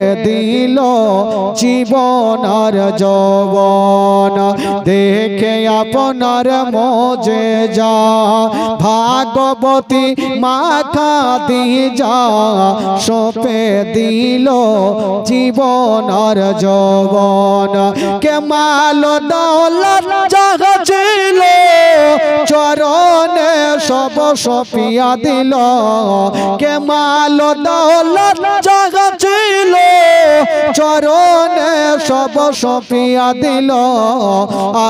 দিল জীবন আর যৌবন? দেখে আপনার মজে যা। ভাগবতী মাথা দি যা। সপে দিল জীবন আর যৌবন। কেমাল দৌলত জাগা ছিল চরণে সব সপিয়া দিল। কেমাল দৌলত জাগা চরণে সব সপিয়া দিল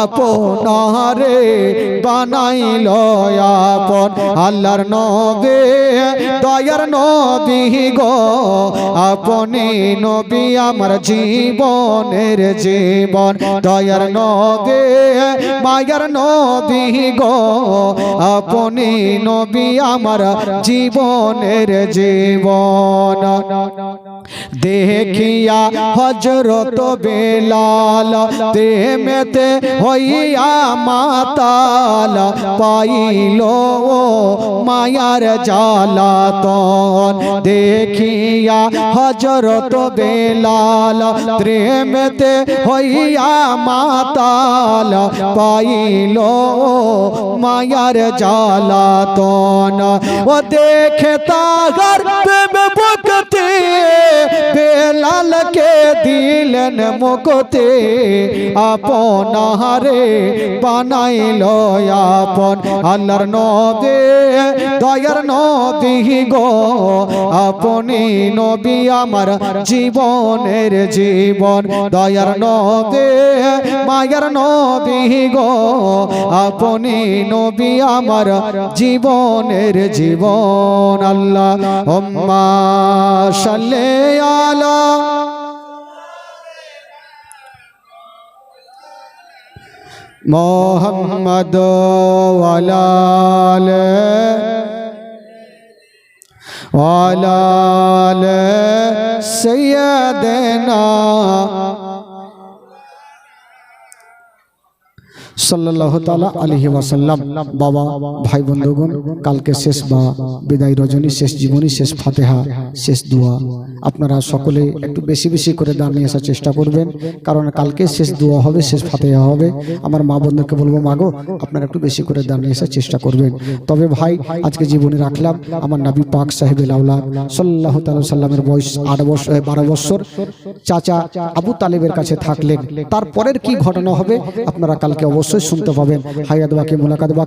আপনারে বানাইল আপন। আল্লাহর নবে, দয়ার নবী গো, আপনি নবী আমার জীবনের জীবন। দয়ার নবে, মায়ার নবী গো, আপনি নবী আমার জীবনের জীবন। देखिया हज़रत बेलाल, देह में ते होइया माताल, पाइलो मायार जाला तन देखिया हज़रत बेलाल, देह में ते होइया माताल, पाइलो मायार जाला तो वो देखता गर्भ में দিলেন মুকতে আপন হারে বানাইল আপন। আল্লাহর নবে, দয়ার নবী গো, আপনি নবী আমার জীবনের জীবন। দয়ার নবে, মায়ার নবী গো, আপনি নবী আমার জীবনের জীবন। আল্লাহ সাল্লে আলা মোহাম্মদ ওয়ালাল ওয়ালাল সৈয়দনা সাল্লাহ তালা বাবা, ভাই বন্ধুগণ, কালকে শেষ বা বিদায় রজনী, শেষ জীবনী, শেষ ফাতেহা, শেষ দোয়া। আপনারা সকলে একটু বেশি বেশি করে দান নিয়ে আসার চেষ্টা করবেন। কারণ কালকে শেষ দোয়া হবে, শেষ ফাতেহা হবে। আমার মা বন্ধুকে বলব মাগো আপনারা একটু বেশি করে দান নিয়ে আসার চেষ্টা করবেন। তবে ভাই, আজকে জীবনে রাখলাম আমার নাবি পাক সাহেবের আউলা সাল্লাহ তাল্লাহ সাল্লামের বয়স আট বছর বারো বছর। চাচা আবু তালেবের কাছে থাকলেন। তারপরের কি ঘটনা হবে, আপনারা কালকে অবশ্যই শুনতে পাবেন। হায়াত বাকি, মোলাকাত বাকি।